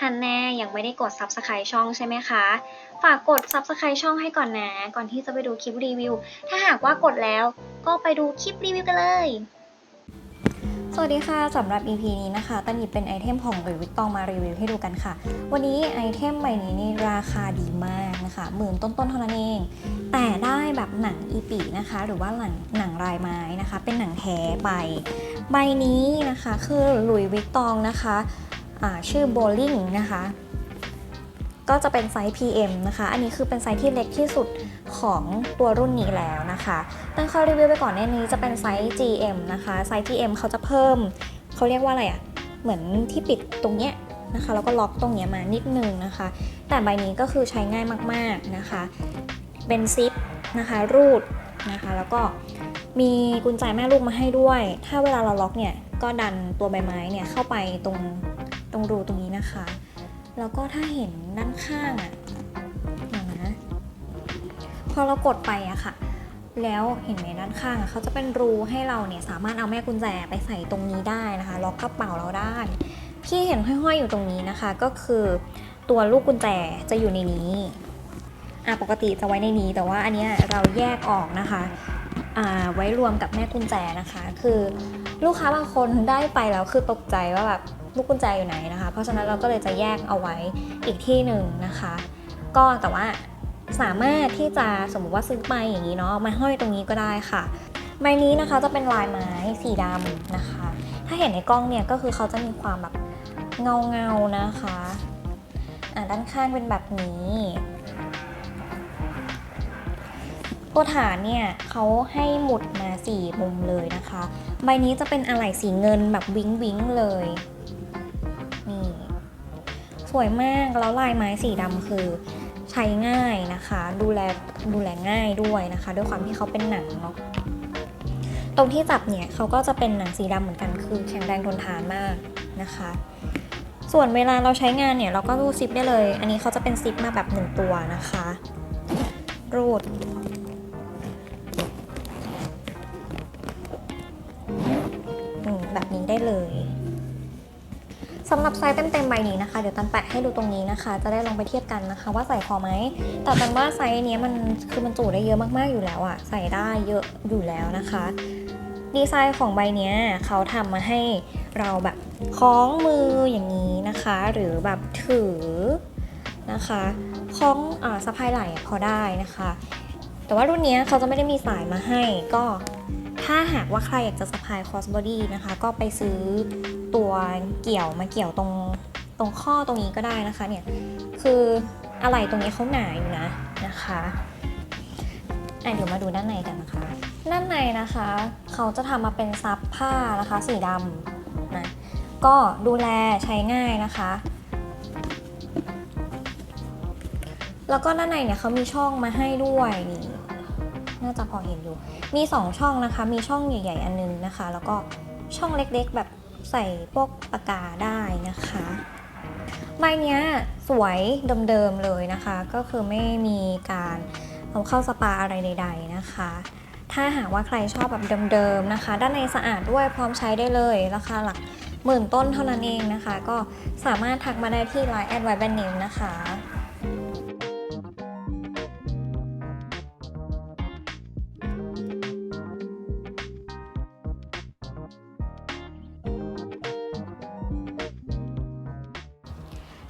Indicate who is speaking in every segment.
Speaker 1: ฮันแน่ยังไม่ได้กด Subscribe ช่องใช่ไหมคะ ฝากกด Subscribe ช่องให้ก่อนนะ ก่อนที่จะไปดูคลิปรีวิว ถ้าหากว่ากดแล้วก็ไปดูคลิปรีวิวกันเลย
Speaker 2: สวัสดีค่ะสำหรับ EP นี้นะคะตันหยิบเป็นไอเทมของหลุยส์วิตตองมารีวิวให้ดูกันค่ะ วันนี้ไอเทมใบนี้นี่ราคาดีมากนะคะหมื่นต้นๆเท่านั้นเอง แต่ได้แบบหนังอีปีนะคะ หรือว่าหนังหนังลายไม้นะคะ เป็นหนังแท้ไปใบนี้นะคะ คือหลุยส์วิตตองนะคะ ชื่อโบลิ่งนะคะ ก็จะเป็นไซส์ PM นะคะ อันนี้คือเป็นไซส์ที่เล็กที่สุดของตัวรุ่นนี้แล้วนะคะตั้งข้อรีวิวไปก่อนหน้านี้จะเป็นไซส์ GM นะคะ ไซส์ GM เขาจะเพิ่ม เขาเรียกว่าอะไรอะ่ะ เหมือนที่ปิดตรงเนี้ยนะคะแล้วก็ล็อกตรงเนี้ยมานิดนึงนะคะ แต่ใบนี้ก็คือใช้ง่ายมากๆนะคะ เป็นซิปนะคะรูดนะคะ แล้วก็มีกุญแจแม่ลูกมาให้ด้วย ถ้าเวลาเราล็อกเนี่ยก็ดันตัวใบไม้เนี่ยเข้าไปตรง ตรงรูตรงนี้นะคะ แล้วก็ถ้าเห็นด้านข้างอะ่ะเดี๋ยวนะพอเรากดไปอะค่ะ แล้วเห็นไหมด้านข้างอะเขาจะเป็นรูให้เราเนี่ยสามารถเอาแม่กุญแจไปใส่ตรงนี้ได้นะคะล็อกกระเป๋าเราได้ที่เห็นห้อยๆอยู่ตรงนี้นะคะ ก็คือตัวลูกกุญแจจะอยู่ในนี้อะปกติจะไว้ในนี้ แต่ว่าอันเนี้ยเราแยกออกนะคะไว้รวมกับแม่กุญแจนะคะ คือลูกค้าบางคนได้ไปแล้วคือตกใจว่าแบบ ลูกกุญแจอยู่ไหนนะคะ เพราะฉะนั้นเราก็เลยจะแยกเอาไว้อีกที่หนึ่งนะคะ ก็แต่ว่าสามารถที่จะสมมติว่าซื้อไปอย่างนี้เนาะมาห้อยตรงนี้ก็ได้ค่ะใบนี้นะคะจะเป็นลายไม้สีดำนะคะ ถ้าเห็นในกล้องเนี่ยก็คือเขาจะมีความแบบเงาเงานะคะอะด้านข้างเป็นแบบนี้ตัวฐานเนี่ยเขาให้หมุดมาสี่มุมเลยนะคะ ใบนี้จะเป็นอะไหล่สีเงินแบบวิ้งวิ้งเลย สวยมากแล้วลายไม้สีดำคือใช้ง่ายนะคะ ดูแลดูแลง่ายด้วยนะคะ ด้วยความที่เขาเป็นหนังเนาะตรงที่จับเนี่ยเขาก็จะเป็นหนังสีดำเหมือนกันคือแข็งแรงทนทานมากนะคะ ส่วนเวลาเราใช้งานเนี่ยเราก็รูดซิปได้เลย อันนี้เขาจะเป็นซิปมาแบบหนึ่งตัวนะคะ รูดแบบนี้ได้เลย สำหรับไซส์เต็มๆใบนี้นะคะ เดี๋ยวตันแปะให้ดูตรงนี้นะคะ จะได้ลองไปเทียบกันนะคะ ว่าใส่พอไหม แต่ตันว่าไซส์นี้มันคือมันจุได้เยอะมากๆอยู่แล้วอะใส่ได้เยอะอยู่แล้วนะคะ ดีไซน์ของใบนี้เขาทำมาให้เราแบบคล้องมืออย่างนี้นะคะ หรือแบบถือนะคะคล้องอ่าสะพายไหล่พอได้นะคะ แต่ว่ารุ่นนี้เขาจะไม่ได้มีสายมาให้ก็ ถ้าหากว่าใครอยากจะสะพาย cross body นะคะ ก็ไปซื้อตัวเกี่ยวมาเกี่ยวตรงตรงข้อตรงนี้ก็ได้นะคะเนี่ยคืออะไรตรงนี้เขาหนาอยู่นะนะคะอะเดี๋ยวมาดูด้านในกันนะคะ ด้านในนะคะ เขาจะทำมาเป็นซับผ้านะคะ สีดำนะก็ดูแลใช้ง่ายนะคะ แล้วก็ด้านในเนี่ยเขามีช่องมาให้ด้วยนี่ น่าจะพอเห็นอยู่ มี 2 ช่องนะคะ มีช่องใหญ่ ๆ อันนึงนะคะ แล้วก็ช่องเล็กๆ แบบใส่พวกปากกาได้นะคะ ใบเนี้ยสวยเดิมๆเลยนะคะ ก็คือไม่มีการเอาเข้าสปาอะไรใด ๆนะคะ ถ้าหากว่าใครชอบแบบเดิมๆนะคะ ด้านในสะอาดด้วยพร้อมใช้ได้เลย ราคาหลักหมื่นต้นเท่านั้นเองนะคะ ก็สามารถทักมาได้ที่ Line แอดไวแบนเนมนะคะ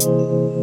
Speaker 1: Thank you.